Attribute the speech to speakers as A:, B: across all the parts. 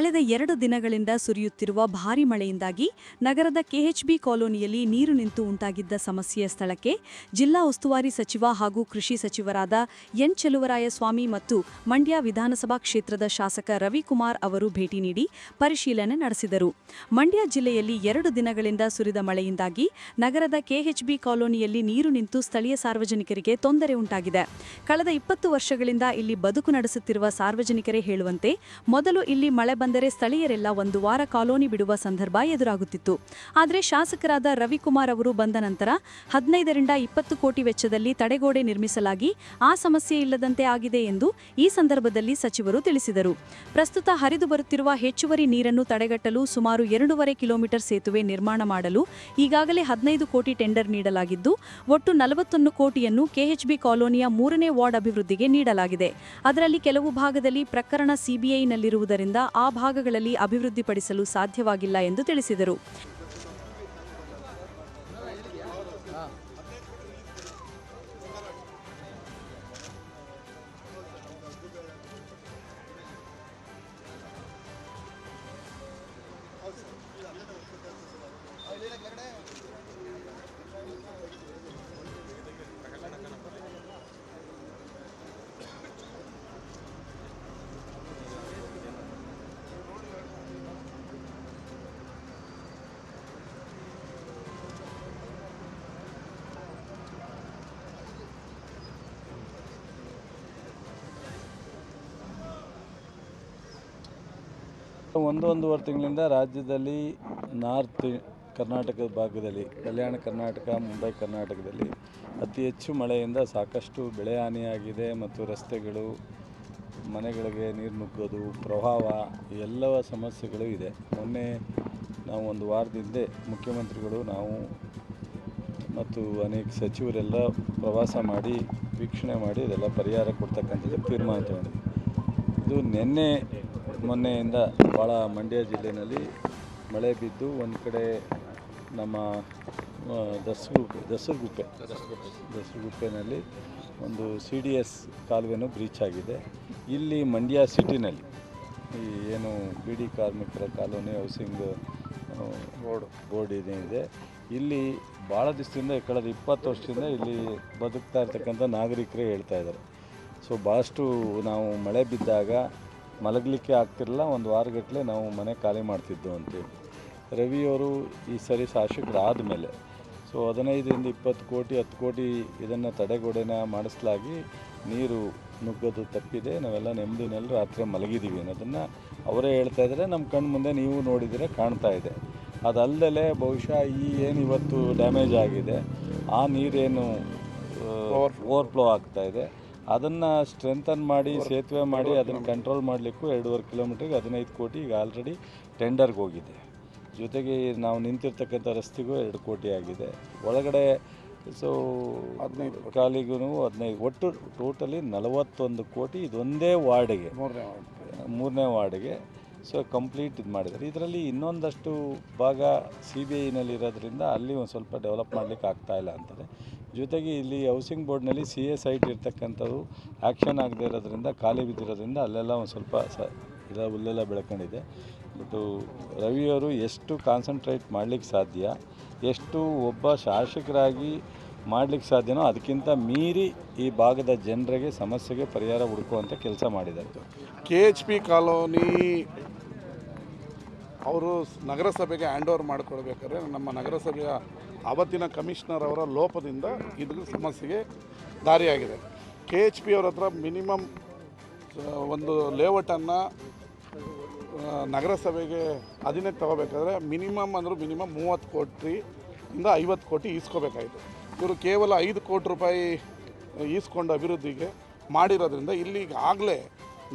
A: ಕಳೆದ ಎರಡು ದಿನಗಳಿಂದ ಸುರಿಯುತ್ತಿರುವ ಭಾರಿ ಮಳೆಯಿಂದಾಗಿ ನಗರದ ಕೆಎಚ್ಬಿ ಕಾಲೋನಿಯಲ್ಲಿ ನೀರು ನಿಂತು ಉಂಟಾಗಿದ್ದ ಸಮಸ್ಯೆಯ ಸ್ಥಳಕ್ಕೆ ಜಿಲ್ಲಾ ಉಸ್ತುವಾರಿ ಸಚಿವ ಹಾಗೂ ಕೃಷಿ ಸಚಿವರಾದ ಎನ್ ಚೆಲುವರಾಯಸ್ವಾಮಿ ಮತ್ತು ಮಂಡ್ಯ ವಿಧಾನಸಭಾ ಕ್ಷೇತ್ರದ ಶಾಸಕ ರವಿಕುಮಾರ್ ಅವರು ಭೇಟಿ ನೀಡಿ ಪರಿಶೀಲನೆ ನಡೆಸಿದರು. ಮಂಡ್ಯ ಜಿಲ್ಲೆಯಲ್ಲಿ ಎರಡು ದಿನಗಳಿಂದ ಸುರಿದ ಮಳೆಯಿಂದಾಗಿ ನಗರದ ಕೆಎಚ್ಬಿ ಕಾಲೋನಿಯಲ್ಲಿ ನೀರು ನಿಂತು ಸ್ಥಳೀಯ ಸಾರ್ವಜನಿಕರಿಗೆ ತೊಂದರೆ ಉಂಟಾಗಿದೆ. ಕಳೆದ ಇಪ್ಪತ್ತು ವರ್ಷಗಳಿಂದ ಇಲ್ಲಿ ಬದುಕು ನಡೆಸುತ್ತಿರುವ ಸಾರ್ವಜನಿಕರೇ ಹೇಳುವಂತೆ, ಮೊದಲು ಇಲ್ಲಿ ಮಳೆ ಬಂದರೆ ಸ್ಥಳೀಯರೆಲ್ಲ ಒಂದು ವಾರ ಕಾಲೋನಿ ಬಿಡುವ ಸಂದರ್ಭ ಎದುರಾಗುತ್ತಿತ್ತು. ಆದರೆ ಶಾಸಕರಾದ ರವಿಕುಮಾರ್ ಅವರು ಬಂದ ನಂತರ ಹದಿನೈದರಿಂದ ಇಪ್ಪತ್ತು ಕೋಟಿ ವೆಚ್ಚದಲ್ಲಿ ತಡೆಗೋಡೆ ನಿರ್ಮಿಸಲಾಗಿ ಆ ಸಮಸ್ಯೆ ಇಲ್ಲದಂತೆ ಆಗಿದೆ ಎಂದು ಈ ಸಂದರ್ಭದಲ್ಲಿ ಸಚಿವರು ತಿಳಿಸಿದರು. ಪ್ರಸ್ತುತ ಹರಿದು ಬರುತ್ತಿರುವ ಹೆಚ್ಚುವರಿ ನೀರನ್ನು ತಡೆಗಟ್ಟಲು ಸುಮಾರು ಎರಡೂವರೆ ಕಿಲೋಮೀಟರ್ ಸೇತುವೆ ನಿರ್ಮಾಣ ಮಾಡಲು ಈಗಾಗಲೇ ಹದಿನೈದು ಕೋಟಿ ಟೆಂಡರ್ ನೀಡಲಾಗಿದ್ದು, ಒಟ್ಟು ನಲವತ್ತೊಂದು ಕೋಟಿಯನ್ನು ಕೆಎಚ್ಬಿ ಕಾಲೋನಿಯ ಮೂರನೇ ವಾರ್ಡ್ ಅಭಿವೃದ್ಧಿಗೆ ನೀಡಲಾಗಿದೆ. ಅದರಲ್ಲಿ ಕೆಲವು ಭಾಗದಲ್ಲಿ ಪ್ರಕರಣ ಸಿಬಿಐನಲ್ಲಿರುವುದರಿಂದ ಆ ಭಾಗಗಳಲ್ಲಿ ಅಭಿವೃದ್ಧಿಪಡಿಸಲು ಸಾಧ್ಯವಾಗಿಲ್ಲ ಎಂದು ತಿಳಿಸಿದರು.
B: ಒಂದು ಒಂದೂವರೆ ತಿಂಗಳಿಂದ ರಾಜ್ಯದಲ್ಲಿ ನಾರ್ತ್ ಕರ್ನಾಟಕದ ಭಾಗದಲ್ಲಿ, ಕಲ್ಯಾಣ ಕರ್ನಾಟಕ, ಮುಂಬೈ ಕರ್ನಾಟಕದಲ್ಲಿ ಅತಿ ಹೆಚ್ಚು ಮಳೆಯಿಂದ ಸಾಕಷ್ಟು ಬೆಳೆ ಹಾನಿಯಾಗಿದೆ ಮತ್ತು ರಸ್ತೆಗಳು, ಮನೆಗಳಿಗೆ ನೀರು ನುಗ್ಗೋದು, ಪ್ರವಾಹ, ಎಲ್ಲವ ಸಮಸ್ಯೆಗಳು ಇದೆ. ಮೊನ್ನೆ ನಾವು ಒಂದು ವಾರದಿಂದ ಮುಖ್ಯಮಂತ್ರಿಗಳು, ನಾವು ಮತ್ತು ಅನೇಕ ಸಚಿವರೆಲ್ಲ ಪ್ರವಾಸ ಮಾಡಿ, ವೀಕ್ಷಣೆ ಮಾಡಿ, ಇದೆಲ್ಲ ಪರಿಹಾರ ಕೊಡ್ತಕ್ಕಂಥದ್ದು ತೀರ್ಮಾನ ತಗೊಂಡಿದ್ವಿ. ಇದು ನಿನ್ನೆ ಮೊನ್ನೆಯಿಂದ ಭಾಳ ಮಂಡ್ಯ ಜಿಲ್ಲೆಯಲ್ಲಿ ಮಳೆ ಬಿದ್ದು ಒಂದು ಕಡೆ ನಮ್ಮ ದಸಗುಪ್ಪೆ ದಸಗುಪ್ಪೆ, ದಸಗುಪ್ಪೆನಲ್ಲಿ ಒಂದು ಸಿ ಡಿ ಎಸ್ ಕಾಲುವೆನೂ ಬ್ರೀಚ್ ಆಗಿದೆ. ಇಲ್ಲಿ ಮಂಡ್ಯ ಸಿಟಿನಲ್ಲಿ ಈ ಏನು ಬಿಡಿ ಕಾರ್ಮಿಕರ ಕಾಲೋನಿ ಹೌಸಿಂಗ್ ಬೋರ್ಡ್ ಬೋರ್ಡ್ ಇದೆ ಇಲ್ಲಿ ಭಾಳ ದಿವಸದಿಂದ, ಕಳೆದ ಇಪ್ಪತ್ತು ವರ್ಷದಿಂದ ಇಲ್ಲಿ ಬದುಕ್ತಾ ಇರ್ತಕ್ಕಂಥ ನಾಗರಿಕರೇ ಹೇಳ್ತಾ ಇದ್ದಾರೆ. ಸೊ ಭಾಳಷ್ಟು ನಾವು ಮಳೆ ಬಿದ್ದಾಗ ಮಲಗಲಿಕ್ಕೆ ಆಗ್ತಿರಲಿಲ್ಲ. ಒಂದು ವಾರಗಟ್ಟಲೆ ನಾವು ಮನೆ ಖಾಲಿ ಮಾಡ್ತಿದ್ದೆವು ಅಂತೇಳಿ ರವಿಯವರು ಈ ಸರಿ ಶಾಸಕರಾದ ಮೇಲೆ ಸೊ ಹದಿನೈದರಿಂದ ಇಪ್ಪತ್ತು ಕೋಟಿ ಹತ್ತು ಕೋಟಿ ಇದನ್ನು ತಡೆಗೋಡೆನ ಮಾಡಿಸಲಾಗಿ ನೀರು ನುಗ್ಗೋದು ತಪ್ಪಿದೆ. ನಾವೆಲ್ಲ ನೆಮ್ಮದಿನಲ್ಲಿ ರಾತ್ರಿ ಮಲಗಿದ್ದೀವಿ ಅನ್ನೋದನ್ನು ಅವರೇ ಹೇಳ್ತಾ ಇದ್ದಾರೆ. ನಮ್ಮ ಕಣ್ಣು ಮುಂದೆ ನೀವು ನೋಡಿದರೆ ಕಾಣ್ತಾ ಇದೆ. ಅದಲ್ಲದೆ ಬಹುಶಃ ಈ ಏನು ಇವತ್ತು ಡ್ಯಾಮೇಜ್ ಆಗಿದೆ ಆ ನೀರೇನು ಓವರ್ಫ್ಲೋ ಆಗ್ತಾ ಇದೆ. ಅದನ್ನು ಸ್ಟ್ರೆಂಥನ್ ಮಾಡಿ ಸೇತುವೆ ಮಾಡಿ ಅದನ್ನು ಕಂಟ್ರೋಲ್ ಮಾಡಲಿಕ್ಕೂ ಎರಡೂವರೆ ಕಿಲೋಮೀಟ್ರಿಗೆ ಹದಿನೈದು ಕೋಟಿ ಈಗ ಆಲ್ರೆಡಿ ಟೆಂಡರ್ಗೆ ಹೋಗಿದೆ. ಜೊತೆಗೆ ನಾವು ನಿಂತಿರ್ತಕ್ಕಂಥ ರಸ್ತೆಗೂ ಎರಡು ಕೋಟಿ ಆಗಿದೆ. ಒಳಗಡೆ ಸೊ ಹದಿನೈದು ಕಾಲಿಗೂ ಹದಿನೈದು ಒಟ್ಟು ಟೋಟಲಿ ನಲವತ್ತೊಂದು ಕೋಟಿ ಇದೊಂದೇ ವಾರ್ಡಿಗೆ.
C: ಮೂರನೇ
B: ವಾರ್ಡಿಗೆ. ಸೊ ಕಂಪ್ಲೀಟ್ ಇದು ಮಾಡಿದ್ದಾರೆ. ಇದರಲ್ಲಿ ಇನ್ನೊಂದಷ್ಟು ಭಾಗ ಸಿ ಬಿ ಐನಲ್ಲಿ ಇರೋದ್ರಿಂದ ಅಲ್ಲಿ ಒಂದು ಸ್ವಲ್ಪ ಡೆವಲಪ್ ಮಾಡಲಿಕ್ಕೆ ಆಗ್ತಾಯಿಲ್ಲ ಅಂತಾರೆ. ಜೊತೆಗೆ ಇಲ್ಲಿ ಹೌಸಿಂಗ್ ಬೋರ್ಡ್ನಲ್ಲಿ ಸಿ ಎ ಸೈಟ್ ಇರ್ತಕ್ಕಂಥದ್ದು ಆ್ಯಕ್ಷನ್ ಆಗದೆ ಇರೋದ್ರಿಂದ, ಖಾಲಿ ಬಿದ್ದಿರೋದ್ರಿಂದ ಅಲ್ಲೆಲ್ಲ ಒಂದು ಸ್ವಲ್ಪ ಸ ಇಲ್ಲ ಹುಲ್ಲೆಲ್ಲ ಬೆಳ್ಕೊಂಡಿದೆ. ಬಟ್ಟು ರವಿಯವರು ಎಷ್ಟು ಕಾನ್ಸಂಟ್ರೇಟ್ ಮಾಡಲಿಕ್ಕೆ ಸಾಧ್ಯ, ಎಷ್ಟು ಒಬ್ಬ ಶಾಸಕರಾಗಿ ಮಾಡಲಿಕ್ಕೆ ಸಾಧ್ಯನೋ ಅದಕ್ಕಿಂತ ಮೀರಿ ಈ ಭಾಗದ ಜನರಿಗೆ ಸಮಸ್ಯೆಗೆ ಪರಿಹಾರ ಹುಡುಕುವಂಥ ಕೆಲಸ ಮಾಡಿದ್ದಾರೆ.
C: ಕೆ ಎಚ್ ಪಿ ಕಾಲೋನಿ ಅವರು ನಗರಸಭೆಗೆ ಹ್ಯಾಂಡ್ ಓವರ್ ಮಾಡಿಕೊಡ್ಬೇಕಾದ್ರೆ ನಮ್ಮ ನಗರಸಭೆಯ ಆವತ್ತಿನ ಕಮಿಷನರ್ ಅವರ ಲೋಪದಿಂದ ಇದು ಸಮಸ್ಯೆಗೆ ದಾರಿಯಾಗಿದೆ. ಕೆ ಎಚ್ ಪಿ ಅವ್ರ ಹತ್ರ ಮಿನಿಮಮ್ ಒಂದು ಲೇಔಟನ್ನು ನಗರಸಭೆಗೆ ಅಧೀನಕ್ಕೆ ತಗೋಬೇಕಾದ್ರೆ ಮಿನಿಮಮ್ ಅಂದರೂ ಮಿನಿಮಮ್ ಮೂವತ್ತು ಕೋಟಿ ಇಂದ ಐವತ್ತು ಕೋಟಿ ಈಸ್ಕೋಬೇಕಾಯಿತು. ಇವರು ಕೇವಲ ಐದು ಕೋಟಿ ರೂಪಾಯಿ ಈಸ್ಕೊಂಡು ಅಭಿವೃದ್ಧಿಗೆ ಮಾಡಿರೋದ್ರಿಂದ ಇಲ್ಲಿ ಆಗಲೇ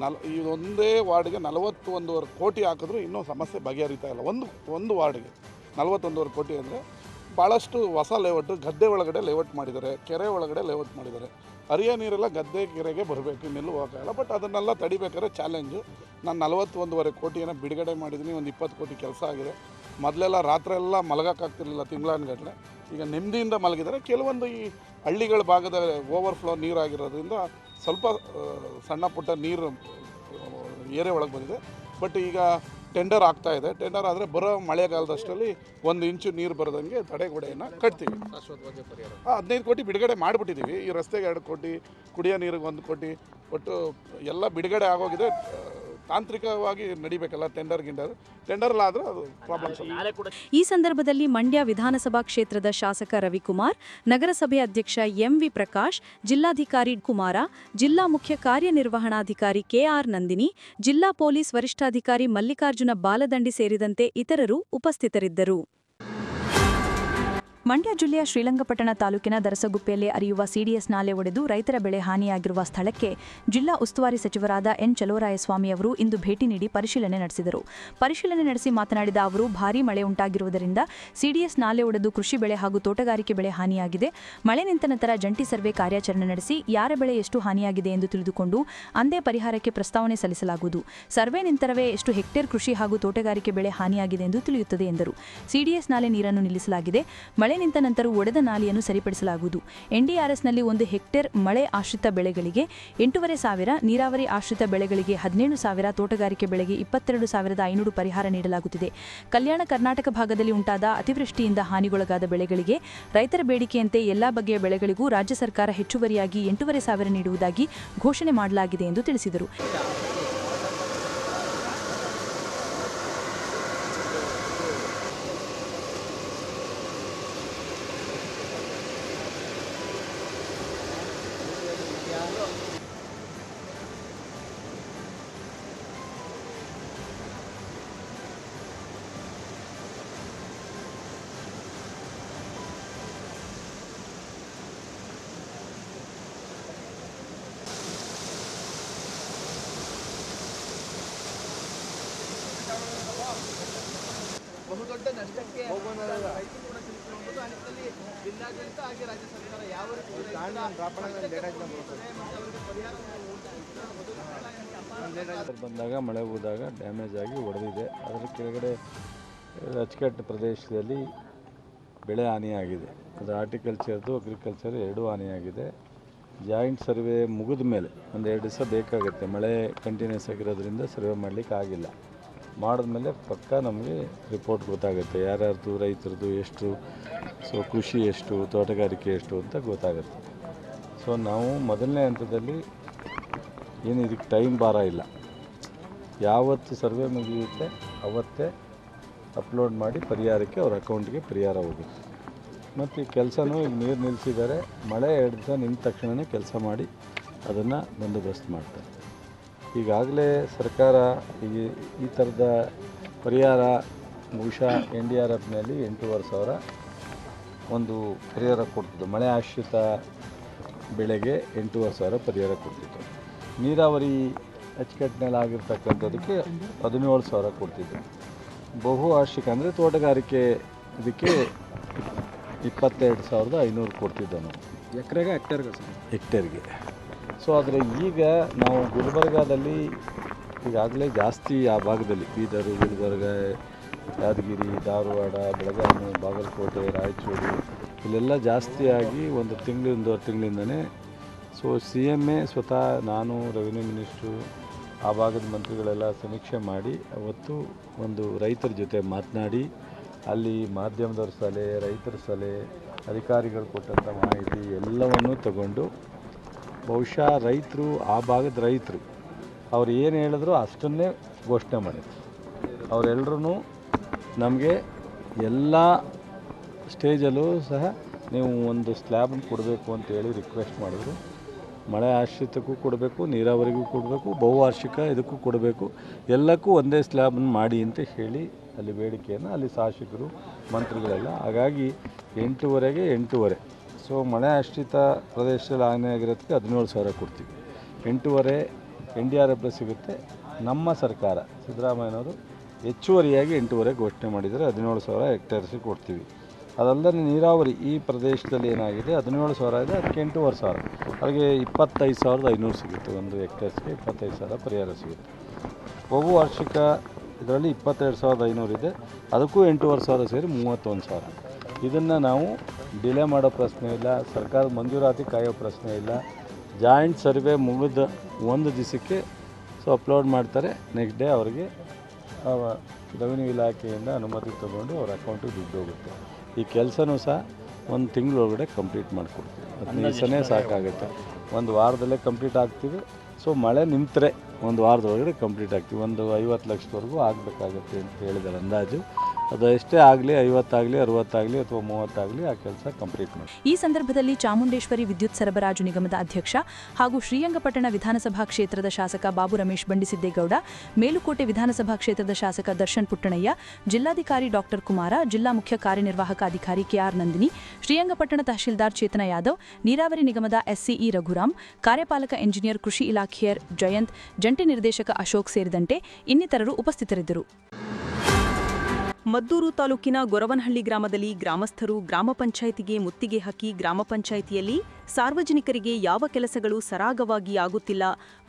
C: ನಲ್, ಇದೊಂದೇ ವಾರ್ಡ್ಗೆ ನಲವತ್ತು ಒಂದೂವರೆ ಕೋಟಿ ಹಾಕಿದ್ರು ಇನ್ನೂ ಸಮಸ್ಯೆ ಬಗೆಹರಿತಾ ಇಲ್ಲ. ಒಂದು ಒಂದು ವಾರ್ಡ್ಗೆ ನಲವತ್ತೊಂದೂವರೆ ಕೋಟಿ ಅಂದರೆ ಭಾಳಷ್ಟು ಹೊಸ ಲೇಔಟು ಗದ್ದೆ ಒಳಗಡೆ ಲೇಔಟ್ ಮಾಡಿದ್ದಾರೆ, ಕೆರೆ ಒಳಗಡೆ ಲೇಔಟ್ ಮಾಡಿದ್ದಾರೆ. ಹರಿಯ ನೀರೆಲ್ಲ ಗದ್ದೆ ಕೆರೆಗೆ ಬರಬೇಕು ಇನ್ನೆಲ್ಲೂ ಹೋಗಲ್ಲ ಬಟ್ ಅದನ್ನೆಲ್ಲ ತಡಿಬೇಕಾದ್ರೆ ಚಾಲೆಂಜು ನಾನು ನಲವತ್ತೊಂದುವರೆ ಕೋಟಿಯನ್ನು ಬಿಡುಗಡೆ ಮಾಡಿದ್ದೀನಿ ಒಂದು ಇಪ್ಪತ್ತು ಕೋಟಿ ಕೆಲಸ ಆಗಿದೆ. ಮೊದಲೆಲ್ಲ ರಾತ್ರಿ ಎಲ್ಲ ಮಲಗೋಕ್ಕಾಗ್ತಿರ್ಲಿಲ್ಲ ತಿಂಗಳಾನ್ಗಟ್ಟಲೆ ಈಗ ನೆಮ್ಮದಿಯಿಂದ ಮಲಗಿದರೆ ಕೆಲವೊಂದು ಈ ಹಳ್ಳಿಗಳ ಭಾಗದ ಓವರ್ಫ್ಲೋ ನೀರಾಗಿರೋದ್ರಿಂದ ಸ್ವಲ್ಪ ಸಣ್ಣ ಪುಟ್ಟ ನೀರು ಏರೆ ಒಳಗೆ ಬಂದಿದೆ. ಬಟ್ ಈಗ ಟೆಂಡರ್ ಆಗ್ತಾ ಇದೆ. ಟೆಂಡರ್ ಆದರೆ ಬರೋ ಮಳೆಗಾಲದಷ್ಟರಲ್ಲಿ ಒಂದು ಇಂಚು ನೀರು ಬರದಂಗೆ ತಡೆಗೋಡೆಯನ್ನು ಕಟ್ತೀವಿ. ಹದಿನೈದು ಕೋಟಿ ಬಿಡುಗಡೆ ಮಾಡಿಬಿಟ್ಟಿದ್ದೀವಿ ಈ ರಸ್ತೆಗೆ ಎರಡು ಕೋಟಿ ಕುಡಿಯೋ ನೀರಿಗೆ ಒಂದು ಕೋಟಿ ಒಟ್ಟು ಎಲ್ಲ ಬಿಡುಗಡೆ ಆಗೋಗಿದೆ. ತಾಂತ್ರಿಕವಾಗಿ ನಡಿಬೇಕಲ್ಲ ಟೆಂಡರ್ ಗಿಂಡರ್ ಟೆಂಡರ್ಲಾದರೆ ಅದು ಪ್ರಾಬ್ಲಮ್
A: ಈ ಸಂದರ್ಭದಲ್ಲಿ ಮಂಡ್ಯ ವಿಧಾನಸಭಾ ಕ್ಷೇತ್ರದ ಶಾಸಕ ರವಿಕುಮಾರ್ ನಗರಸಭೆ ಅಧ್ಯಕ್ಷ ಎಂವಿ ಪ್ರಕಾಶ್ ಜಿಲ್ಲಾಧಿಕಾರಿ ಕುಮಾರ ಜಿಲ್ಲಾ ಮುಖ್ಯ ಕಾರ್ಯನಿರ್ವಹಣಾಧಿಕಾರಿ ಕೆಆರ್ ನಂದಿನಿ ಜಿಲ್ಲಾ ಪೊಲೀಸ್ ವರಿಷ್ಠಾಧಿಕಾರಿ ಮಲ್ಲಿಕಾರ್ಜುನ ಬಾಲದಂಡಿ ಸೇರಿದಂತೆ ಇತರರು ಉಪಸ್ಥಿತರಿದ್ದರು. ಮಂಡ್ಯ ಜಿಲ್ಲೆಯ ಶ್ರೀರಂಗಪಟ್ಟಣ ತಾಲೂಕಿನ ದರಸಗುಪ್ಪೆಯಲ್ಲಿ ಅರಿಯುವ ಸಿಡಿಎಸ್ ನಾಲೆ ಒಡೆದು ರೈತರ ಬೆಳೆ ಹಾನಿಯಾಗಿರುವ ಸ್ಥಳಕ್ಕೆ ಜಿಲ್ಲಾ ಉಸ್ತುವಾರಿ ಸಚಿವರಾದ ಎನ್ ಚಲೋರಾಯಸ್ವಾಮಿ ಅವರು ಇಂದು ಭೇಟಿ ನೀಡಿ ಪರಿಶೀಲನೆ ನಡೆಸಿದರು. ಪರಿಶೀಲನೆ ನಡೆಸಿ ಮಾತನಾಡಿದ ಅವರು, ಭಾರೀ ಮಳೆ ಉಂಟಾಗಿರುವುದರಿಂದ ಸಿಡಿಎಸ್ ನಾಲೆ ಒಡೆದು ಕೃಷಿ ಬೆಳೆ ಹಾಗೂ ತೋಟಗಾರಿಕೆ ಬೆಳೆ ಹಾನಿಯಾಗಿದೆ. ಮಳೆ ನಿಂತ ನಂತರ ಜಂಟಿ ಸರ್ವೆ ಕಾರ್ಯಾಚರಣೆ ನಡೆಸಿ ಯಾರ ಬೆಳೆ ಎಷ್ಟು ಹಾನಿಯಾಗಿದೆ ಎಂದು ತಿಳಿದುಕೊಂಡು ಅಂದೇ ಪರಿಹಾರಕ್ಕೆ ಪ್ರಸ್ತಾವನೆ ಸಲ್ಲಿಸಲಾಗುವುದು. ಸರ್ವೆ ನಂತರವೇ ಎಷ್ಟು ಹೆಕ್ಟೇರ್ ಕೃಷಿ ಹಾಗೂ ತೋಟಗಾರಿಕೆ ಬೆಳೆ ಹಾನಿಯಾಗಿದೆ ಎಂದು ತಿಳಿಯುತ್ತದೆ ಎಂದರು. ಸಿಡಿಎಸ್ ನಾಲೆ ನೀರನ್ನು ನಿಲ್ಲಿಸಲಾಗಿದೆ. ಮಳೆ ನಿಂತ ನಂತರ ಒಡೆದ ನಾಲಿಯನ್ನು ಸರಿಪಡಿಸಲಾಗುವುದು. ಎನ್ಡಿಆರ್ಎಸ್ನಲ್ಲಿ ಒಂದು ಹೆಕ್ಟೇರ್ ಮಳೆ ಆಶ್ರಿತ ಬೆಳೆಗಳಿಗೆ ಎಂಟೂವರೆ ಸಾವಿರ, ನೀರಾವರಿ ಆಶ್ರಿತ ಬೆಳೆಗಳಿಗೆ ಹದಿನೇಳು ಸಾವಿರ, ತೋಟಗಾರಿಕೆ ಬೆಳೆಗೆ ಇಪ್ಪತ್ತೆರಡು ಸಾವಿರದ ಐನೂರು ಪರಿಹಾರ ನೀಡಲಾಗುತ್ತಿದೆ. ಕಲ್ಯಾಣ ಕರ್ನಾಟಕ ಭಾಗದಲ್ಲಿ ಉಂಟಾದ ಅತಿವೃಷ್ಟಿಯಿಂದ ಹಾನಿಗೊಳಗಾದ ಬೆಳೆಗಳಿಗೆ ರೈತರ ಬೇಡಿಕೆಯಂತೆ ಎಲ್ಲಾ ಬಗೆಯ ಬೆಳೆಗಳಿಗೂ ರಾಜ್ಯ ಸರ್ಕಾರ ಹೆಚ್ಚುವರಿಯಾಗಿ ಎಂಟೂವರೆ ಸಾವಿರ ನೀಡುವುದಾಗಿ ಘೋಷಣೆ ಮಾಡಲಾಗಿದೆ ಎಂದು ತಿಳಿಸಿದರು.
D: ಬಹುದೊಡ್ಡ ನಷ್ಟಕ್ಕೆ ರೈತರು ಕೂಡ ಸಿಲುಕಿರುವಂಥದ್ದು. ಆ ನಿಟ್ಟಿನಲ್ಲಿ ಜಿಲ್ಲಾಡಳಿತ ಹಾಗೆ ರಾಜ್ಯ ಸರ್ಕಾರ ಯಾವ ರೀತಿ
B: ಬಂದಾಗ ಮಳೆ ಹೋದಾಗ ಡ್ಯಾಮೇಜ್ ಆಗಿ ಒಡೆದಿದೆ. ಅದರ ಕೆಳಗಡೆ ಅಚ್ಚುಕಟ್ಟು ಪ್ರದೇಶದಲ್ಲಿ ಬೆಳೆ ಹಾನಿಯಾಗಿದೆ. ಅದು ಆರ್ಟಿಕಲ್ಚರ್ದು ಅಗ್ರಿಕಲ್ಚರ್ ಎರಡೂ ಹಾನಿಯಾಗಿದೆ. ಜಾಯಿಂಟ್ ಸರ್ವೆ ಮುಗಿದ ಮೇಲೆ ಒಂದು ಎರಡು ದಿವಸ ಬೇಕಾಗುತ್ತೆ. ಮಳೆ ಕಂಟಿನ್ಯೂಸ್ ಆಗಿರೋದ್ರಿಂದ ಸರ್ವೆ ಮಾಡಲಿಕ್ಕೆ ಆಗಿಲ್ಲ. ಮಾಡಿದ್ಮೇಲೆ ಪಕ್ಕ ನಮಗೆ ರಿಪೋರ್ಟ್ ಗೊತ್ತಾಗುತ್ತೆ. ಯಾರ್ಯಾರ್ದು ರೈತರದ್ದು ಎಷ್ಟು ಸೊ ಕೃಷಿ ಎಷ್ಟು, ತೋಟಗಾರಿಕೆ ಎಷ್ಟು ಅಂತ ಗೊತ್ತಾಗುತ್ತೆ. ಸೊ ನಾವು ಮೊದಲನೇ ಹಂತದಲ್ಲಿ ಏನು ಇದಕ್ಕೆ ಟೈಮ್ ಭಾರ ಇಲ್ಲ. ಯಾವತ್ತು ಸರ್ವೆ ಮುಗಿಯುತ್ತೆ, ಅವತ್ತೇ ಅಪ್ಲೋಡ್ ಮಾಡಿ ಪರಿಹಾರಕ್ಕೆ ಅವ್ರ ಅಕೌಂಟ್ಗೆ ಪರಿಹಾರ ಹೋಗುತ್ತೆ. ಮತ್ತು ಈ ಕೆಲಸನೂ ಈಗ ನೀರು ನಿಲ್ಲಿಸಿದ್ದಾರೆ ಮಳೆ ಹಿಡ್ದ ನಿಂತ ತಕ್ಷಣವೇ ಕೆಲಸ ಮಾಡಿ ಅದನ್ನು ಬಂದೋಬಸ್ತ್ ಮಾಡ್ತಾರೆ. ಈಗಾಗಲೇ ಸರ್ಕಾರ ಈ ಈ ಥರದ ಪರಿಹಾರ ಬಹುಶಃ ಎನ್ ಡಿ ಆರ್ ಎಫ್ನಲ್ಲಿ ಎಂಟೂವರೆ ಸಾವಿರ ಒಂದು ಪರಿಹಾರ ಕೊಡ್ತಿದ್ದು ಮಳೆ ಆಶ್ರಿತ ಬೆಳೆಗೆ ಎಂಟೂವರೆ ಸಾವಿರ ಪರಿಹಾರ ಕೊಡ್ತಿತ್ತು. ನೀರಾವರಿ ಅಚ್ಚುಕಟ್ಟಿನಲ್ಲಿ ಆಗಿರ್ತಕ್ಕಂಥದಕ್ಕೆ ಹದಿನೇಳು ಸಾವಿರ ಕೊಡ್ತಿದ್ದರು ಬಹು ವಾರ್ಷಿಕ ಅಂದರೆ ತೋಟಗಾರಿಕೆ ಇದಕ್ಕೆ ಇಪ್ಪತ್ತೆರಡು ಸಾವಿರದ ಐನೂರು ಕೊಡ್ತಿದ್ದೋ ನಾವು
E: ಎಕರೆಗೆ ಹೆಕ್ಟೇರ್ಗೆ ಸರ್?
B: ಹೆಕ್ಟೇರ್ಗೆ ಸೊ ಆದರೆ ಈಗ ನಾವು ಗುಲ್ಬರ್ಗಾದಲ್ಲಿ ಈಗಾಗಲೇ ಜಾಸ್ತಿ ಆ ಭಾಗದಲ್ಲಿ ಬೀದರು, ಗುಲ್ಬರ್ಗ, ಯಾದಗಿರಿ, ಧಾರವಾಡ, ಬೆಳಗಾವಿ, ಬಾಗಲಕೋಟೆ, ರಾಯಚೂರು ಇಲ್ಲೆಲ್ಲ ಜಾಸ್ತಿಯಾಗಿ ಒಂದು ತಿಂಗಳಿಂದ ತಿಂಗಳಿಂದನೇ ಸೊ, ಸಿ ಎಂ ಎ ಸ್ವತಃ ನಾನು, ರೆವಿನ್ಯೂ ಮಿನಿಸ್ಟ್ರು, ಆ ಭಾಗದ ಮಂತ್ರಿಗಳೆಲ್ಲ ಸಮೀಕ್ಷೆ ಮಾಡಿ ಅವತ್ತು ಒಂದು ರೈತರ ಜೊತೆ ಮಾತನಾಡಿ ಅಲ್ಲಿ ಮಾಧ್ಯಮದವ್ರ ಸಲಹೆ, ರೈತರ ಸಲಹೆ, ಅಧಿಕಾರಿಗಳು ಕೊಟ್ಟಂಥ ಮಾಹಿತಿ ಎಲ್ಲವನ್ನೂ ತಗೊಂಡು ಬಹುಶಃ ರೈತರು, ಆ ಭಾಗದ ರೈತರು, ಅವ್ರು ಏನು ಹೇಳಿದ್ರು ಅಷ್ಟನ್ನೇ ಘೋಷಣೆ ಮಾಡಿದ್ರು. ಅವರೆಲ್ಲರೂ ನಮಗೆ ಎಲ್ಲ ಸ್ಟೇಜಲ್ಲೂ ಸಹ ನೀವು ಒಂದು ಸ್ಲ್ಯಾಬನ್ನು ಕೊಡಬೇಕು ಅಂತೇಳಿ ರಿಕ್ವೆಸ್ಟ್ ಮಾಡಿದರು. ಮಳೆ ಆಶ್ರಿತಕ್ಕೂ ಕೊಡಬೇಕು, ನೀರಾವರಿಗೂ ಕೊಡಬೇಕು, ಬಹುವಾರ್ಷಿಕ ಇದಕ್ಕೂ ಕೊಡಬೇಕು. ಎಲ್ಲಕ್ಕೂ ಒಂದೇ ಸ್ಲ್ಯಾಬನ್ನು ಮಾಡಿ ಅಂತ ಹೇಳಿ ಅಲ್ಲಿ ಬೇಡಿಕೆಯನ್ನು ಅಲ್ಲಿ ಶಾಸಕರು, ಮಂತ್ರಿಗಳೆಲ್ಲ. ಹಾಗಾಗಿ ಎಂಟೂವರೆಗೆ ಎಂಟೂವರೆ. ಸೊ ಮಳೆ ಆಶ್ರಿತ ಪ್ರದೇಶದಲ್ಲಿ ಹಾನಿಯಾಗಿರೋದಕ್ಕೆ ಹದಿನೇಳು ಸಾವಿರ ಕೊಡ್ತೀವಿ. ಎಂಟೂವರೆ ಎನ್ ಡಿ ಆರ್ ಎಫ್ ಸಿಗುತ್ತೆ ನಮ್ಮ ಸರ್ಕಾರ, ಸಿದ್ದರಾಮಯ್ಯನವರು ಹೆಚ್ಚುವರಿಯಾಗಿ ಎಂಟೂವರೆ ಘೋಷಣೆ ಮಾಡಿದರೆ ಹದಿನೇಳು ಸಾವಿರ ಹೆಕ್ಟೇರ್ಸಿಗೆ ಕೊಡ್ತೀವಿ. ಅದಲ್ಲದೆ ನೀರಾವರಿ ಈ ಪ್ರದೇಶದಲ್ಲಿ ಏನಾಗಿದೆ, ಹದಿನೇಳು ಸಾವಿರ ಇದೆ, ಅದಕ್ಕೆ ಎಂಟೂವರೆ ಸಾವಿರ. ಹಾಗೆ ಇಪ್ಪತ್ತೈದು ಸಾವಿರದ ಐನೂರು ಸಿಗುತ್ತೆ, ಒಂದು ಹೆಕ್ಟೇರ್ಸ್ಗೆ ಇಪ್ಪತ್ತೈದು ಸಾವಿರ ಪರಿಹಾರ ಸಿಗುತ್ತೆ. ಬಹು ವಾರ್ಷಿಕ ಇದರಲ್ಲಿ ಇಪ್ಪತ್ತೆರಡು ಸಾವಿರದ ಐನೂರು ಇದೆ, ಅದಕ್ಕೂ ಎಂಟೂವರೆ ಸಾವಿರ ಸೇರಿ ಮೂವತ್ತೊಂದು ಸಾವಿರ. ಇದನ್ನು ನಾವು ಡಿಲೇ ಮಾಡೋ ಪ್ರಶ್ನೆ ಇಲ್ಲ ಸರ್ಕಾರದ ಮಂಜೂರಾತಿ ಕಾಯೋ ಪ್ರಶ್ನೆ ಇಲ್ಲ. ಜಾಯಿಂಟ್ ಸರ್ವೆ ಮುಗಿದ ಒಂದು ದಿವಸಕ್ಕೆ ಸೊ ಅಪ್ಲೋಡ್ ಮಾಡ್ತಾರೆ. ನೆಕ್ಸ್ಟ್ ಡೇ ಅವರಿಗೆ ರೆವಿನ್ಯೂ ಇಲಾಖೆಯಿಂದ ಅನುಮತಿ ತೊಗೊಂಡು ಅವ್ರ ಅಕೌಂಟಿಗೆ ದುಡ್ಡು ಹೋಗುತ್ತೆ. ಈ ಕೆಲಸನೂ ಸಹ ಒಂದು ತಿಂಗಳೊಳಗಡೆ ಕಂಪ್ಲೀಟ್ ಮಾಡಿಕೊಡ್ತೀವಿ. ಹದಿನೈದು ದಿವಸನೇ ಸಾಕಾಗುತ್ತೆ. ಒಂದು ವಾರದಲ್ಲೇ ಕಂಪ್ಲೀಟ್ ಆಗ್ತೀವಿ. ಸೊ ಮಳೆ ನಿಂತರೆ ಒಂದು ವಾರದೊಳಗಡೆ ಕಂಪ್ಲೀಟ್ ಆಗ್ತೀವಿ. ಒಂದು ಐವತ್ತು ಲಕ್ಷದವರೆಗೂ ಆಗಬೇಕಾಗತ್ತೆ ಅಂತ ಹೇಳಿದ್ದಾರೆ ಅಂದಾಜು. ಅದು ಎಷ್ಟೇ ಆಗಲಿ, ಐವತ್ತಾಗಲಿ, ಅರವತ್ತಾಗಲಿ ಅಥವಾ ಮೂವತ್ತಾಗಲಿ ಆ ಕೆಲಸ ಕಂಪ್ಲೀಟ್ ಮಾಡಿ
F: ಈ ಸಂದರ್ಭದಲ್ಲಿ ಚಾಮುಂಡೇಶ್ವರಿ ವಿದ್ಯುತ್ ಸರಬರಾಜು ನಿಗಮದ ಅಧ್ಯಕ್ಷ ಹಾಗೂ ಶ್ರೀರಂಗಪಟ್ಟಣ ವಿಧಾನಸಭಾ ಕ್ಷೇತ್ರದ ಶಾಸಕ ಬಾಬು ರಮೇಶ್ ಬಂಡಿಸಿದ್ದೇಗೌಡ, ಮೇಲುಕೋಟೆ ವಿಧಾನಸಭಾ ಕ್ಷೇತ್ರದ ಶಾಸಕ ದರ್ಶನ್ ಪುಟ್ಟಣಯ್ಯ, ಜಿಲ್ಲಾಧಿಕಾರಿ ಡಾಕ್ಟರ್ ಕುಮಾರ, ಜಿಲ್ಲಾ ಮುಖ್ಯ ಕಾರ್ಯನಿರ್ವಾಹಕ ಅಧಿಕಾರಿ ಕೆಆರ್ ನಂದಿನಿ, ಶ್ರೀರಂಗಪಟ್ಟಣ ತಹಶೀಲ್ದಾರ್ ಚೇತನ ಯಾದವ್, ನೀರಾವರಿ ನಿಗಮದ ಎಸ್ಸಿಇ ರಘುರಾಮ್, ಕಾರ್ಯಪಾಲಕ ಎಂಜಿನಿಯರ್ ಕೃಷಿ ಇಲಾಖೆಯ ಜಯಂತ್, ಜಂಟಿ ನಿರ್ದೇಶಕ ಅಶೋಕ್ ಸೇರಿದಂತೆ ಇನ್ನಿತರರು ಉಪಸ್ಥಿತರಿದ್ದರು. ಮದ್ದೂರು ತಾಲೂಕಿನ ಗೊರವನಹಳ್ಳಿ ಗ್ರಾಮದಲ್ಲಿ ಗ್ರಾಮಸ್ಥರು ಗ್ರಾಮ ಪಂಚಾಯಿತಿಗೆ ಮುತ್ತಿಗೆ ಹಾಕಿ ಗ್ರಾಮ ಪಂಚಾಯಿತಿಯಲ್ಲಿ ಸಾರ್ವಜನಿಕರಿಗೆ ಯಾವ ಕೆಲಸಗಳು ಸರಾಗವಾಗಿ ಆಗುತ್ತಿಲ್ಲ,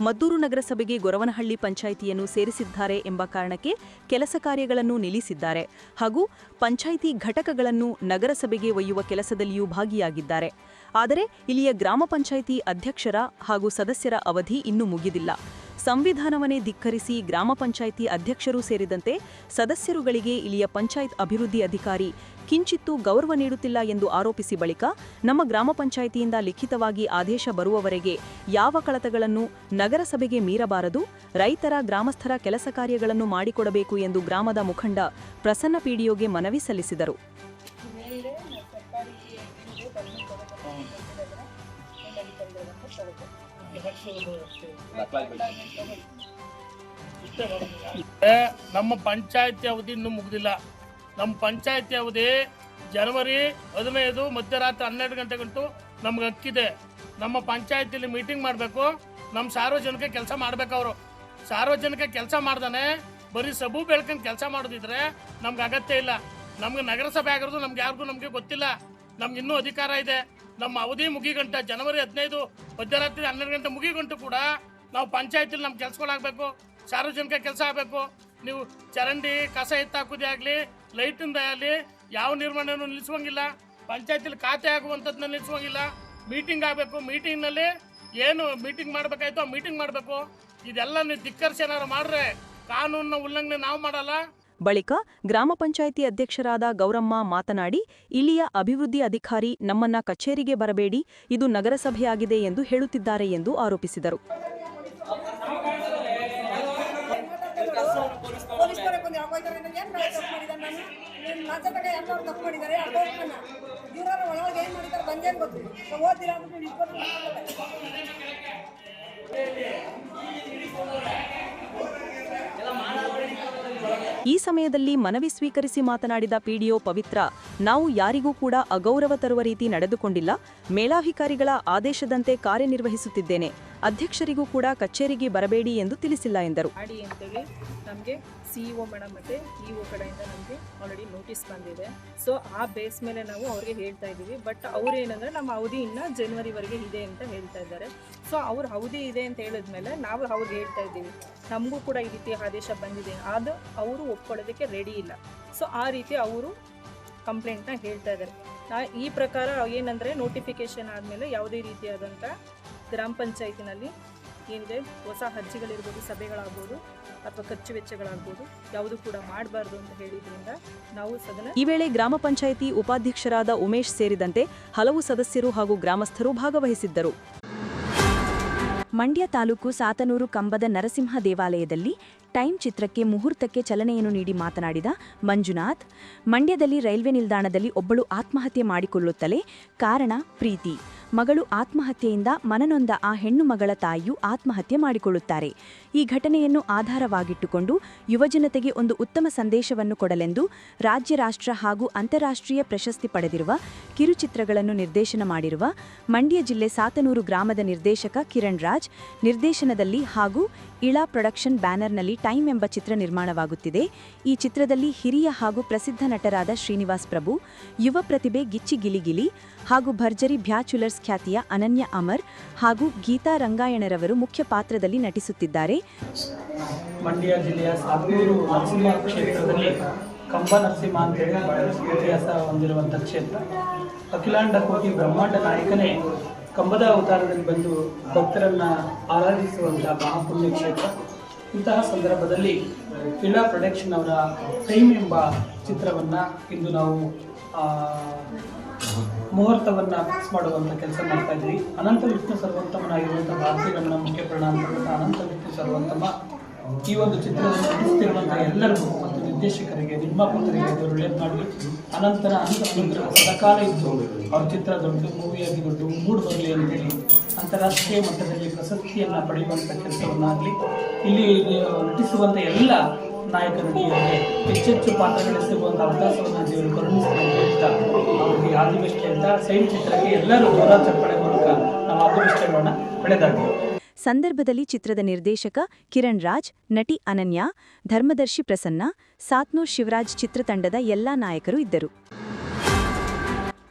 F: ಮದ್ದೂರು ನಗರಸಭೆಗೆ ಗೊರವನಹಳ್ಳಿ ಪಂಚಾಯಿತಿಯನ್ನು ಸೇರಿಸಿದ್ದಾರೆ ಎಂಬ ಕಾರಣಕ್ಕೆ ಕೆಲಸ ಕಾರ್ಯಗಳನ್ನು ನಿಲ್ಲಿಸಿದ್ದಾರೆ ಹಾಗೂ ಪಂಚಾಯಿತಿ ಘಟಕಗಳನ್ನು ನಗರಸಭೆಗೆ ಒಯ್ಯುವ ಕೆಲಸದಲ್ಲಿಯೂ ಭಾಗಿಯಾಗಿದ್ದಾರೆ. ಆದರೆ ಇಲ್ಲಿಯ ಗ್ರಾಮ ಪಂಚಾಯಿತಿ ಅಧ್ಯಕ್ಷರ ಹಾಗೂ ಸದಸ್ಯರ ಅವಧಿ ಇನ್ನೂ ಮುಗಿದಿಲ್ಲ. ಸಂವಿಧಾನವನ್ನೇ ಧಿಕ್ಕರಿಸಿ ಗ್ರಾಮ ಪಂಚಾಯಿತಿ ಅಧ್ಯಕ್ಷರು ಸೇರಿದಂತೆ ಸದಸ್ಯರುಗಳಿಗೆ ಇಲ್ಲಿಯ ಪಂಚಾಯತ್ ಅಭಿವೃದ್ಧಿ ಅಧಿಕಾರಿ ಕಿಂಚಿತ್ತೂ ಗೌರವ ನೀಡುತ್ತಿಲ್ಲ ಎಂದು ಆರೋಪಿಸಿ ಬಳಿಕ ನಮ್ಮ ಗ್ರಾಮ ಪಂಚಾಯಿತಿಯಿಂದ ಲಿಖಿತವಾಗಿ ಆದೇಶ ಬರುವವರೆಗೆ ಯಾವ ಕಳತಗಳನ್ನು ನಗರಸಭೆಗೆ ಮೀರಬಾರದು, ರೈತರ ಗ್ರಾಮಸ್ಥರ ಕೆಲಸ ಕಾರ್ಯಗಳನ್ನು ಮಾಡಿಕೊಡಬೇಕು ಎಂದು ಗ್ರಾಮದ ಮುಖಂಡ ಪ್ರಸನ್ನ ಪಿಡಿಒಗೆ ಮನವಿ ಸಲ್ಲಿಸಿದರು.
E: ನಮ್ಮ ಪಂಚಾಯತಿ ಅವಧಿ ಇನ್ನೂ ಮುಗ್ದಿಲ್ಲ. ನಮ್ಮ ಪಂಚಾಯತಿ ಅವಧಿ ಜನವರಿ ಹದಿನೈದು ಮಧ್ಯರಾತ್ರಿ ಹನ್ನೆರಡು ಗಂಟೆ ಗಂಟು ನಮ್ಗೆ ಹಕ್ಕಿದೆ. ನಮ್ಮ ಪಂಚಾಯತಿಲಿ ಮೀಟಿಂಗ್ ಮಾಡಬೇಕು. ನಮ್ಮ ಸಾರ್ವಜನಿಕ ಕೆಲಸ ಮಾಡ್ಬೇಕು ಅವರು. ಸಾರ್ವಜನಿಕ ಕೆಲಸ ಮಾಡ್ದಾನೆ ಬರೀ ಸಬು ಬೆಳ್ಕೊಂಡು ಕೆಲಸ ಮಾಡೋದಿದ್ರೆ ನಮ್ಗೆ ಅಗತ್ಯ ಇಲ್ಲ. ನಮ್ಗೆ ನಗರಸಭೆ ಆಗಿರೋದು ನಮ್ಗೆ ಯಾರಿಗೂ ನಮಗೆ ಗೊತ್ತಿಲ್ಲ. ನಮ್ಗೆ ಇನ್ನೂ ಅಧಿಕಾರ ಇದೆ. ನಮ್ಮ ಅವಧಿ ಮುಗಿಗಂಟ ಜನವರಿ ಹದಿನೈದು ಮಧ್ಯರಾತ್ರಿ ಹನ್ನೆರಡು ಗಂಟೆ ಮುಗಿಗಂಟು ಕೂಡ ನಾವು ಪಂಚಾಯತಿಲಿ ನಮ್ಮ ಕೆಲ್ಸಗಳಾಗಬೇಕು, ಸಾರ್ವಜನಿಕ ಕೆಲಸ ಆಗಬೇಕು. ನೀವು ಚರಂಡಿ, ಕಸ ಎತ್ತಾಕೋದೇ ಆಗಲಿ ಲೈಟಿಂದ ಆಗಲಿ, ಯಾವ ನಿರ್ವಹಣೆಯನ್ನು ನಿಲ್ಲಿಸುವಂಗಿಲ್ಲ. ಪಂಚಾಯತಿಲಿ ಖಾತೆ ಆಗುವಂಥದ್ದನ್ನ ನಿಲ್ಲಿಸುವಂಗಿಲ್ಲ. ಮೀಟಿಂಗ್ ಆಗಬೇಕು, ಮೀಟಿಂಗ್ನಲ್ಲಿ ಏನು ಮೀಟಿಂಗ್ ಮಾಡಬೇಕಾಯ್ತು ಆ ಮೀಟಿಂಗ್ ಮಾಡಬೇಕು. ಇದೆಲ್ಲ ನೀವು ಧಿಕ್ಕರ್ಸಿ ಏನಾದ್ರು ಮಾಡ್ರೆ ಕಾನೂನಿನ ಉಲ್ಲಂಘನೆ ನಾವು ಮಾಡಲ್ಲ.
F: ಬಳಿಕ ಗ್ರಾಮ ಪಂಚಾಯಿತಿ ಅಧ್ಯಕ್ಷರಾದ ಗೌರಮ್ಮ ಮಾತನಾಡಿ, ಇಲ್ಲಿಯ ಅಭಿವೃದ್ಧಿ ಅಧಿಕಾರಿ ನಮ್ಮನ್ನ ಕಚೇರಿಗೆ ಬರಬೇಡಿ, ಇದು ನಗರಸಭೆಯಾಗಿದೆ ಎಂದು ಹೇಳುತ್ತಿದ್ದಾರೆ ಎಂದು ಆರೋಪಿಸಿದರು. ಈ ಸಮಯದಲ್ಲಿ ಮನವಿ ಸ್ವೀಕರಿಸಿ ಮಾತನಾಡಿದ ಪಿಡಿಒ ಪವಿತ್ರ, ನಾವು ಯಾರಿಗೂ ಕೂಡ ಅಗೌರವ ತರುವ ರೀತಿ ನಡೆದುಕೊಂಡಿಲ್ಲ. ಮೇಲಾಧಿಕಾರಿಗಳ ಆದೇಶದಂತೆ ಕಾರ್ಯನಿರ್ವಹಿಸುತ್ತಿದ್ದೇನೆ. ಅಧ್ಯಕ್ಷರಿಗೂ ಕೂಡ ಕಚೇರಿಗೆ ಬರಬೇಡಿ ಎಂದು ತಿಳಿಸಿಲ್ಲ ಎಂದರು.
G: ಸಿ ಇ ಒ ಮೇಡಮ್ ಮತ್ತು ಇ ಒ ಕಡೆಯಿಂದ ನಮಗೆ ಆಲ್ರೆಡಿ ನೋಟಿಸ್ ಬಂದಿದೆ. ಸೊ ಆ ಬೇಸ್ ಮೇಲೆ ನಾವು ಅವ್ರಿಗೆ ಹೇಳ್ತಾ ಇದ್ದೀವಿ. ಬಟ್ ಅವ್ರು ಏನಂದರೆ ನಮ್ಮ ಅವಧಿ ಇನ್ನು ಜನವರಿವರೆಗೆ ಇದೆ ಅಂತ ಹೇಳ್ತಾ ಇದ್ದಾರೆ. ಸೊ ಅವ್ರ ಅವಧಿ ಇದೆ ಅಂತ ಹೇಳಿದ್ಮೇಲೆ ನಾವು ಅವ್ರಿಗೆ ಹೇಳ್ತಾ ಇದ್ದೀವಿ. ನಮಗೂ ಕೂಡ ಈ ರೀತಿ ಆದೇಶ ಬಂದಿದೆ. ಅದು ಅವರು ಒಪ್ಕೊಳ್ಳೋದಕ್ಕೆ ರೆಡಿ ಇಲ್ಲ. ಸೊ ಆ ರೀತಿ ಅವರು ಕಂಪ್ಲೇಂಟ್ನ ಹೇಳ್ತಾ ಇದ್ದಾರೆ. ಈ ಪ್ರಕಾರ ಏನಂದರೆ ನೋಟಿಫಿಕೇಷನ್ ಆದಮೇಲೆ ಯಾವುದೇ ರೀತಿಯಾದಂಥ ಗ್ರಾಮ ಪಂಚಾಯತಿನಲ್ಲಿ ಏನಿದೆ ಹೊಸ ಅರ್ಜಿಗಳಿರ್ಬೋದು, ಸಭೆಗಳಾಗ್ಬೋದು ಅಥವಾ ಖರ್ಚು ವೆಚ್ಚಗಳಾಗ್ಬೋದು, ಯಾವುದು ಕೂಡ ಮಾಡಬಾರ್ದು ಅಂತ ಹೇಳಿದ್ರಿಂದ ನಾವು ಸದನ
F: ಈ ವೇಳೆ ಗ್ರಾಮ ಪಂಚಾಯಿತಿ ಉಪಾಧ್ಯಕ್ಷರಾದ ಉಮೇಶ್ ಸೇರಿದಂತೆ ಹಲವು ಸದಸ್ಯರು ಹಾಗೂ ಗ್ರಾಮಸ್ಥರು ಭಾಗವಹಿಸಿದ್ದರು. ಮಂಡ್ಯ ತಾಲೂಕು ಸಾತನೂರು ಕಂಬದ ನರಸಿಂಹ ದೇವಾಲಯದಲ್ಲಿ ಟೈಮ್ ಚಿತ್ರಕ್ಕೆ ಮುಹೂರ್ತಕ್ಕೆ ಚಲನೆಯನ್ನು ನೀಡಿ ಮಾತನಾಡಿದ ಮಂಜುನಾಥ್, ಮಂಡ್ಯದಲ್ಲಿ ರೈಲ್ವೆ ನಿಲ್ದಾಣದಲ್ಲಿ ಒಬ್ಬಳು ಆತ್ಮಹತ್ಯೆ ಮಾಡಿಕೊಳ್ಳುತ್ತಲೇ ಕಾರಣ ಪ್ರೀತಿ. ಮಗಳು ಆತ್ಮಹತ್ಯೆಯಿಂದ ಮನನೊಂದ ಆ ಹೆಣ್ಣು ಮಗಳ ತಾಯಿಯು ಆತ್ಮಹತ್ಯೆ ಮಾಡಿಕೊಳ್ಳುತ್ತಾರೆ. ಈ ಘಟನೆಯನ್ನು ಆಧಾರವಾಗಿಟ್ಟುಕೊಂಡು ಯುವಜನತೆಗೆ ಒಂದು ಉತ್ತಮ ಸಂದೇಶವನ್ನು ಕೊಡಲೆಂದು ರಾಜ್ಯ ರಾಷ್ಟ್ರ ಹಾಗೂ ಅಂತಾರಾಷ್ಟ್ರೀಯ ಪ್ರಶಸ್ತಿ ಪಡೆದಿರುವ ಕಿರುಚಿತ್ರಗಳನ್ನು ನಿರ್ದೇಶನ ಮಾಡಿರುವ ಮಂಡ್ಯ ಜಿಲ್ಲೆ ಸಾತನೂರು ಗ್ರಾಮದ ನಿರ್ದೇಶಕ ಕಿರಣ್ ರಾಜ್, ನಿರ್ದೇಶನದಲ್ಲಿ ಹಾಗೂ ಇಳಾ ಪ್ರೊಡಕ್ಷನ್ ಬ್ಯಾನರ್ನಲ್ಲಿ ಟೈಮ್ ಎಂಬ ಚಿತ್ರ ನಿರ್ಮಾಣವಾಗುತ್ತಿದೆ. ಈ ಚಿತ್ರದಲ್ಲಿ ಹಿರಿಯ ಹಾಗೂ ಪ್ರಸಿದ್ಧ ನಟರಾದ ಶ್ರೀನಿವಾಸ್ ಪ್ರಭು, ಯುವ ಪ್ರತಿಭೆ ಗಿಚ್ಚಿ ಗಿಲಿಗಿಲಿ ಹಾಗೂ ಭರ್ಜರಿ ಬ್ಯಾಚುಲರ್ಸ್ ಖ್ಯಾತಿಯ ಅನನ್ಯ ಅಮರ್ ಹಾಗೂ ಗೀತಾ ರಂಗಾಯಣರವರು ಮುಖ್ಯ ಪಾತ್ರದಲ್ಲಿ ನಟಿಸುತ್ತಿದ್ದಾರೆ.
H: ಮಂಡ್ಯ ಜಿಲ್ಲೆಯ ಸಾಗೂರು ಕ್ಷೇತ್ರದಲ್ಲಿ ಕಂಬ ನರಸಿಂಹ ಅಂತೇಳಿ ಇತಿಹಾಸ ಹೊಂದಿರುವಂಥ ಕ್ಷೇತ್ರ. ಅಖಿಲಾಂಡ ಕೋಟಿ ಬ್ರಹ್ಮಾಂಡ ನಾಯಕನೇ ಕಂಬದ ಅವತಾರದಲ್ಲಿ ಬಂದು ಭಕ್ತರನ್ನು ಆರಾಧಿಸುವಂಥ ಮಹಾಪುಣ್ಯ ಕ್ಷೇತ್ರ. ಇಂತಹ ಸಂದರ್ಭದಲ್ಲಿ ಫಿಲಾ ಪ್ರೊಡಕ್ಷನ್ ಅವರ ಟೈಮ್ ಎಂಬ ಚಿತ್ರವನ್ನು ಇಂದು ನಾವು ಮುಹೂರ್ತವನ್ನು ಫಿಕ್ಸ್ ಮಾಡುವಂಥ ಕೆಲಸ ಮಾಡ್ತಾ ಇದ್ವಿ. ಅನಂತ ವಿಷ್ಣು ಸರ್ವೋತ್ತಮನಾಗಿರುವಂಥ ಭಾರತೀಯ ಮುಖ್ಯ ಪ್ರಾಣಾಂತರ್ಗತ ಅನಂತ ವಿಷ್ಣು ಸರ್ವೋತ್ತಮ ಈ ಒಂದು ಚಿತ್ರವನ್ನು ನಟಿಸ್ತಿರುವಂಥ ಎಲ್ಲರಿಗೂ ಮತ್ತು ನಿರ್ದೇಶಕರಿಗೆ, ನಿರ್ಮಾಪಕರಿಗೆ ದೇವರು ಮಾಡಿ ಅನಂತರ ಅನಂತ ಸದಾಕಾಲ ಇದ್ದು, ಅವ್ರ ಚಿತ್ರ ದೊಡ್ಡ ಮೂವಿಯಾಗಿ ದೊಡ್ಡ ಮೂಡ್ ಬರಲಿ ಅಂತೇಳಿ ಅಂತಾರಾಷ್ಟ್ರೀಯ ಮಟ್ಟದಲ್ಲಿ ಪ್ರಶಸ್ತಿಯನ್ನು ಪಡೆಯುವಂಥ ಕೆಲಸವನ್ನಾಗಲಿ, ಇಲ್ಲಿ ನಟಿಸುವಂಥ ಎಲ್ಲ ನಾಯಕ ನಟಿಯರಿಗೆ ಹೆಚ್ಚೆಚ್ಚು ಪಾತ್ರಗಳು ಸಿಗುವಂಥ ಅವಕಾಶವನ್ನು ದೇವರು ಹೇಳ್ತಾ, ಅವರಿಗೆ ಆದಿವೃಷ್ಟಿ ಅಂತ ಸೈನ್ ಚಿತ್ರಕ್ಕೆ ಎಲ್ಲರೂ ದೂರ ಚಪ್ಪಳೆ ಮೂಲಕ ನಾವು ಆದಿವೆಸ್ಟ್ ಮಾಡೋಣ.
A: ಸಂದರ್ಭದಲ್ಲಿ ಚಿತ್ರದ ನಿರ್ದೇಶಕ ಕಿರಣ್ ರಾಜ್, ನಟಿ ಅನನ್ಯ, ಧರ್ಮದರ್ಶಿ ಪ್ರಸನ್ನ, ಸಾತ್ನೂರ್ ಶಿವರಾಜ್ ಚಿತ್ರತಂಡದ ಎಲ್ಲಾ ನಾಯಕರು ಇದ್ದರು.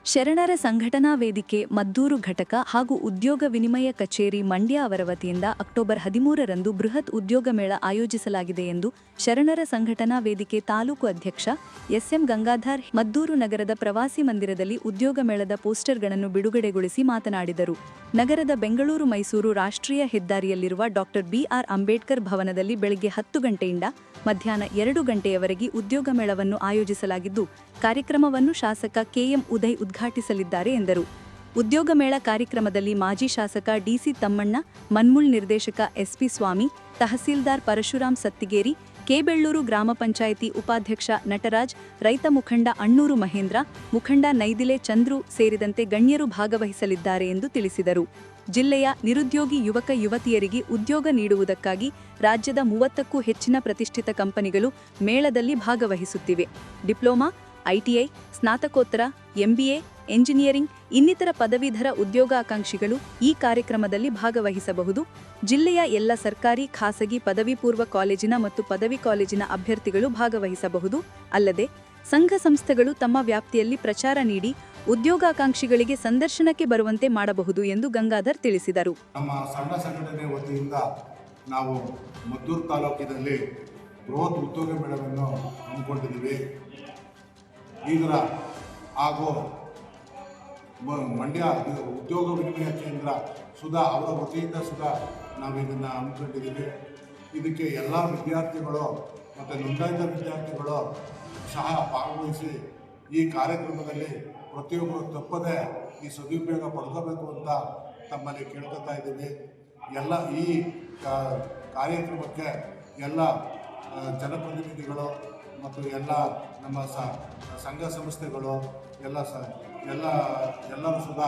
A: ಶರಣರ ಸಂಘಟನಾ ವೇದಿಕೆ ಮದ್ದೂರು ಘಟಕ ಹಾಗೂ ಉದ್ಯೋಗ ವಿನಿಮಯ ಕಚೇರಿ ಮಂಡ್ಯ ಅವರ ವತಿಯಿಂದ ಅಕ್ಟೋಬರ್ ಹದಿಮೂರರಂದು ಬೃಹತ್ ಉದ್ಯೋಗ ಮೇಳ ಆಯೋಜಿಸಲಾಗಿದೆ ಎಂದು ಶರಣರ ಸಂಘಟನಾ ವೇದಿಕೆ ತಾಲೂಕು ಅಧ್ಯಕ್ಷ ಎಸ್ಎಂ ಗಂಗಾಧರ್ ಮದ್ದೂರು ನಗರದ ಪ್ರವಾಸಿ ಮಂದಿರದಲ್ಲಿ ಉದ್ಯೋಗ ಮೇಳದ ಪೋಸ್ಟರ್ಗಳನ್ನು ಬಿಡುಗಡೆಗೊಳಿಸಿ ಮಾತನಾಡಿದರು. ನಗರದ ಬೆಂಗಳೂರು ಮೈಸೂರು ರಾಷ್ಟ್ರೀಯ ಹೆದ್ದಾರಿಯಲ್ಲಿರುವ ಡಾಕ್ಟರ್ ಬಿಆರ್ ಅಂಬೇಡ್ಕರ್ ಭವನದಲ್ಲಿ ಬೆಳಗ್ಗೆ ಹತ್ತು ಗಂಟೆಯಿಂದ ಮಧ್ಯಾಹ್ನ ಎರಡು ಗಂಟೆಯವರೆಗೆ ಉದ್ಯೋಗ ಮೇಳವನ್ನು ಆಯೋಜಿಸಲಾಗಿದ್ದು, ಕಾರ್ಯಕ್ರಮವನ್ನು ಶಾಸಕ ಕೆಎಂ ಉದಯ್ ಉದ್ಘಾಟಿಸಲಿದ್ದಾರೆ ಎಂದರು. ಉದ್ಯೋಗ ಮೇಳ ಕಾರ್ಯಕ್ರಮದಲ್ಲಿ ಮಾಜಿ ಶಾಸಕ ಡಿಸಿ ತಮ್ಮಣ್ಣ, ಮನ್ಮುಳ್ ನಿರ್ದೇಶಕ ಎಸ್ಪಿ ಸ್ವಾಮಿ, ತಹಸೀಲ್ದಾರ್ ಪರಶುರಾಮ್ ಸತ್ತಿಗೇರಿ, ಕೆಬೆಳ್ಳೂರು ಗ್ರಾಮ ಪಂಚಾಯಿತಿ ಉಪಾಧ್ಯಕ್ಷ ನಟರಾಜ್, ರೈತ ಮುಖಂಡ ಅಣ್ಣೂರು ಮಹೇಂದ್ರ, ಮುಖಂಡ ನೈದಿಲೆ ಚಂದ್ರು ಸೇರಿದಂತೆ ಗಣ್ಯರು ಭಾಗವಹಿಸಲಿದ್ದಾರೆ ಎಂದು ತಿಳಿಸಿದರು. ಜಿಲ್ಲೆಯ ನಿರುದ್ಯೋಗಿ ಯುವಕ ಯುವತಿಯರಿಗೆ ಉದ್ಯೋಗ ನೀಡುವುದಕ್ಕಾಗಿ ರಾಜ್ಯದ ಮೂವತ್ತಕ್ಕೂ ಹೆಚ್ಚಿನ ಪ್ರತಿಷ್ಠಿತ ಕಂಪನಿಗಳು ಮೇಳದಲ್ಲಿ ಭಾಗವಹಿಸುತ್ತಿವೆ. ಡಿಪ್ಲೊಮಾ ಐಟಿಐ ಸ್ನಾತಕೋತ್ತರ ಎಂಬಿಎ, ಎಂಜಿನಿಯರಿಂಗ್, ಇನ್ನಿತರ ಪದವೀಧರ ಉದ್ಯೋಗಾಕಾಂಕ್ಷಿಗಳು ಈ ಕಾರ್ಯಕ್ರಮದಲ್ಲಿ ಭಾಗವಹಿಸಬಹುದು. ಜಿಲ್ಲೆಯ ಎಲ್ಲ ಸರ್ಕಾರಿ, ಖಾಸಗಿ ಪದವಿ ಪೂರ್ವ ಕಾಲೇಜಿನ ಮತ್ತು ಪದವಿ ಕಾಲೇಜಿನ ಅಭ್ಯರ್ಥಿಗಳು ಭಾಗವಹಿಸಬಹುದು. ಅಲ್ಲದೆ, ಸಂಘ ಸಂಸ್ಥೆಗಳು ತಮ್ಮ ವ್ಯಾಪ್ತಿಯಲ್ಲಿ ಪ್ರಚಾರ ನೀಡಿ ಉದ್ಯೋಗಾಕಾಂಕ್ಷಿಗಳಿಗೆ ಸಂದರ್ಶನಕ್ಕೆ ಬರುವಂತೆ ಮಾಡಬಹುದು ಎಂದು ಗಂಗಾಧರ್ ತಿಳಿಸಿದರು.
I: ನಮ್ಮ ಸಣ್ಣ ಸಂಘಟನೆ ವತಿಯಿಂದ ನಾವು ಮದ್ದೂರು ತಾಲೂಕಿನಲ್ಲಿ ಬೃಹತ್ ಉದ್ಯೋಗ ಮೇಳವನ್ನು ಹಮ್ಮಿಕೊಂಡಿದ್ದೀವಿ. ಇದರ ಹಾಗೂ ಮಂಡ್ಯ ಉದ್ಯೋಗ ವಿನಿಮಯ ಕೇಂದ್ರ ಸುಧಾ, ಅವರ ವತಿಯಿಂದ ಸುಧಾ ನಾವು ಇದನ್ನು ಹಮ್ಮಿಕೊಂಡಿದ್ದೀವಿ. ಇದಕ್ಕೆ ಎಲ್ಲ ವಿದ್ಯಾರ್ಥಿಗಳು ಮತ್ತು ನೋಂದಾಯಿತ ವಿದ್ಯಾರ್ಥಿಗಳು ಸಹ ಭಾಗವಹಿಸಿ ಈ ಕಾರ್ಯಕ್ರಮದಲ್ಲಿ ಪ್ರತಿಯೊಬ್ಬರು ತಪ್ಪದೆ ಈ ಸದುಪಯೋಗ ಪಡ್ಕೋಬೇಕು ಅಂತ ತಮ್ಮಲ್ಲಿ ಕೇಳ್ಕೊತಾ ಇದ್ದೀವಿ. ಎಲ್ಲ ಈ ಕಾರ್ಯಕ್ರಮಕ್ಕೆ ಎಲ್ಲ ಜನಪ್ರತಿನಿಧಿಗಳು ಮತ್ತು ಎಲ್ಲ ನಮ್ಮ ಸಂಘ ಸಂಸ್ಥೆಗಳು ಎಲ್ಲ ಸ, ಎಲ್ಲ, ಎಲ್ಲರೂ ಸುಧಾ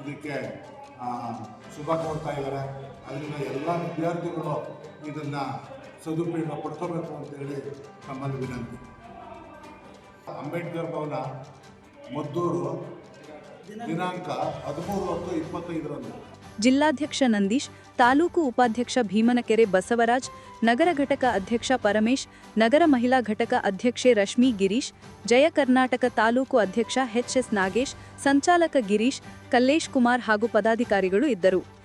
I: ಇದಕ್ಕೆ ಶುಭ ಕೋರ್ತಾ ಇದ್ದಾರೆ. ಅದರಿಂದ ಎಲ್ಲ ವಿದ್ಯಾರ್ಥಿಗಳು ಇದನ್ನು ಸದುಪಯೋಗ ಪಡ್ಕೋಬೇಕು ಅಂತೇಳಿ ನಮ್ಮಲ್ಲಿ ವಿನಂತಿ. ಅಂಬೇಡ್ಕರ್ ಭವನ, ಮದ್ದೂರು, ದಿನಾಂಕ ಹದಿಮೂರು ಹತ್ತು ಇಪ್ಪತ್ತೈದರಂದು.
A: ಜಿಲ್ಲಾಧ್ಯಕ್ಷ ನಂದೀಶ್ ತಾಲೂಕು ಉಪಾಧ್ಯಕ್ಷ ಭೀಮನಕೆರೆ ಬಸವರಾಜ್, ನಗರ ಘಟಕ ಅಧ್ಯಕ್ಷ ಪರಮೇಶ್, ನಗರ ಮಹಿಳಾ ಘಟಕ ಅಧ್ಯಕ್ಷೆ ರಶ್ಮಿ ಗಿರೀಶ್, ಜಯ ಕರ್ನಾಟಕ ತಾಲೂಕು ಅಧ್ಯಕ್ಷ ಎಚ್ಎಸ್ ನಾಗೇಶ್, ಸಂಚಾಲಕ ಗಿರೀಶ್, ಕಲ್ಲೇಶ್ ಕುಮಾರ್ ಹಾಗೂ ಪದಾಧಿಕಾರಿಗಳು ಇದ್ದರು.